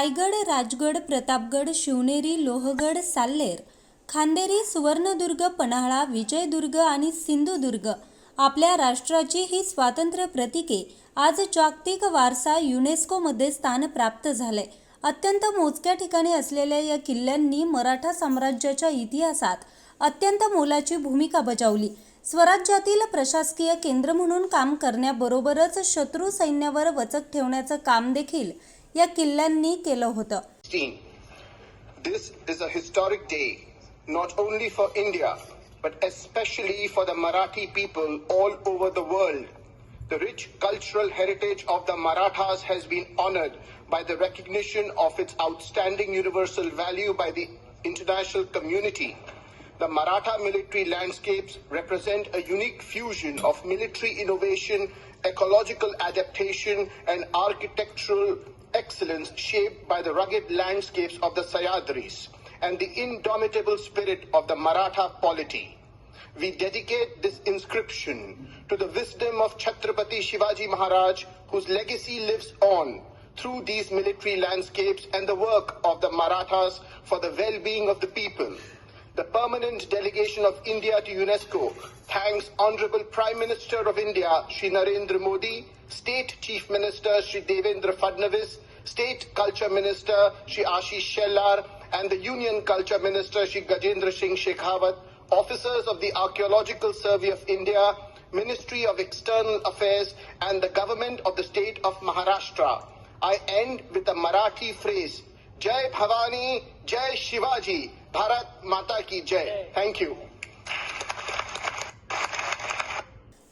रायगड राजगड प्रतापगड शिवनेरी लोहगड साल्लेर खांदेरी सुवर्णदुर्ग पन्हाळा विजयदुर्ग आणि सिंधुदुर्ग आपल्या राष्ट्राची ही स्वातंत्र्य प्रतीके आज जागतिक वारसा युनेस्कोमध्ये स्थान प्राप्त झाले. अत्यंत मोजक्या ठिकाणी असलेल्या या किल्ल्यांनी मराठा साम्राज्याच्या इतिहासात अत्यंत मोलाची भूमिका बजावली. स्वराज्यातील प्रशासकीय केंद्र म्हणून काम करण्याबरोबरच शत्रू सैन्यावर वचक ठेवण्याचं काम देखील या किल्ल्यांनी केलं होतं 16. This is a historic day, not only for India, but especially for the Marathi people all over the world. The rich cultural heritage of the Marathas has been honored by the recognition of its outstanding universal value by the international community. The Maratha military landscapes represent a unique fusion of military innovation, ecological adaptation, and architectural excellence shaped by the rugged landscapes of the Sayadris and the indomitable spirit of the Maratha polity. We dedicate this inscription to the wisdom of Chhatrapati Shivaji Maharaj, whose legacy lives on through these military landscapes and the work of the Marathas for the well-being of the people. Permanent delegation of India to UNESCO. Thanks Honorable Prime Minister of India, Shri Narendra Modi, State Chief Minister, Shri Devendra Fadnavis, State Culture Minister, Shri Ashish Shellar, and the Union Culture Minister, Shri Gajendra Singh Shekhawat, officers of the Archaeological Survey of India, Ministry of External Affairs, and the government of the state of Maharashtra. I end with a Marathi phrase, Jai Bhavani, Jai Shivaji, Bharat माता की जय। Thank you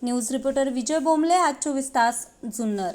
news reporter Vijay Bombale आज चोवीस तास जुन्नर.